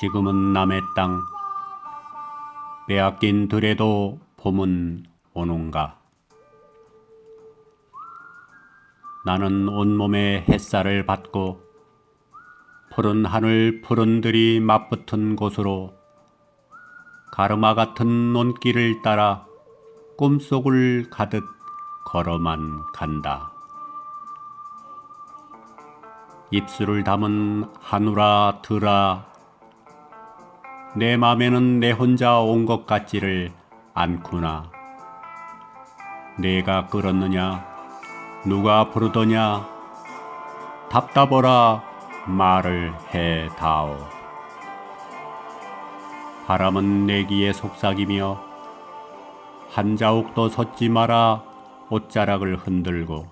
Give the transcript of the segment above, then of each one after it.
지금은 남의 땅 빼앗긴 들에도 봄은 오는가 나는 온몸에 햇살을 받고 푸른 하늘 푸른 들이 맞붙은 곳으로 가르마 같은 논길을 따라 꿈속을 가듯 걸어만 간다. 입술을 담은 한우라 드라 내 맘에는 내 혼자 온 것 같지를 않구나. 내가 끌었느냐 누가 부르더냐 답답하라 말을 해다오. 바람은 내기에 속삭이며 한 자욱도 섰지 마라 옷자락을 흔들고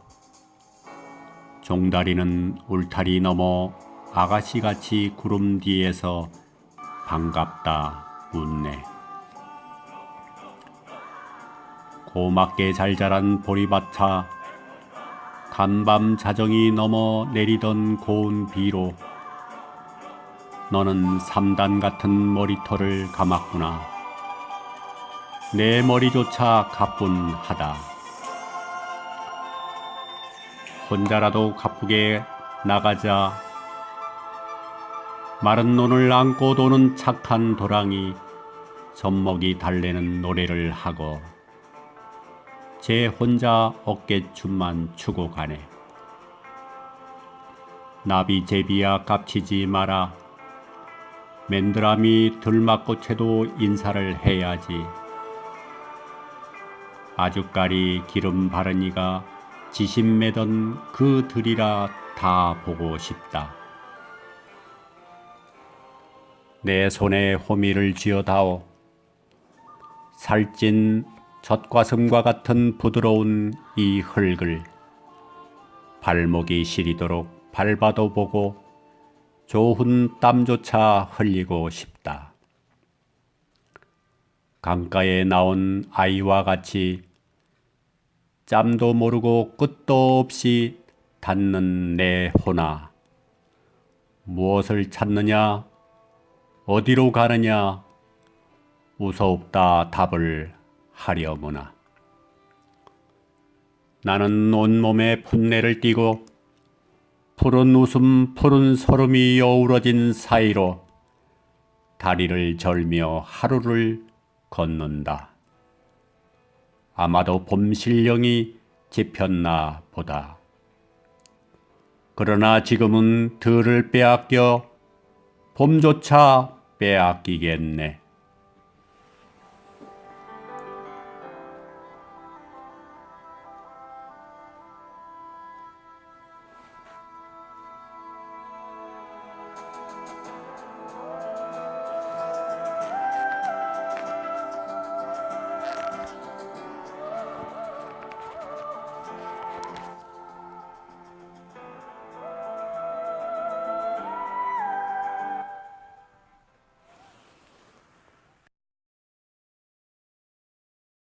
종다리는 울타리 넘어 아가씨같이 구름 뒤에서 반갑다 웃네. 고맙게 잘 자란 보리밭차 간밤 자정이 넘어 내리던 고운 비로 너는 삼단 같은 머리털을 감았구나. 내 머리조차 가뿐하다. 혼자라도 가쁘게 나가자. 마른 논을 안고 도는 착한 도랑이 젖먹이 달래는 노래를 하고 제 혼자 어깨춤만 추고 가네. 나비 제비야 깝치지 마라. 맨드라미 들막꽃에도 인사를 해야지. 아주까리 기름 바르니가 지심 매던 그 들이라 다 보고 싶다. 내 손에 호미를 쥐어다오. 살찐 젖과슴과 같은 부드러운 이 흙을 발목이 시리도록 밟아도 보고 좋은 땀조차 흘리고 싶다. 강가에 나온 아이와 같이 짬도 모르고 끝도 없이 닿는 내 호나. 무엇을 찾느냐? 어디로 가느냐? 무섭다 답을 하려무나. 나는 온몸에 풋내를 띠고 푸른 웃음 푸른 설움이 어우러진 사이로 다리를 절며 하루를 걷는다. 아마도 봄 실령이 집혔나 보다. 그러나 지금은 들을 빼앗겨 봄조차 빼앗기겠네.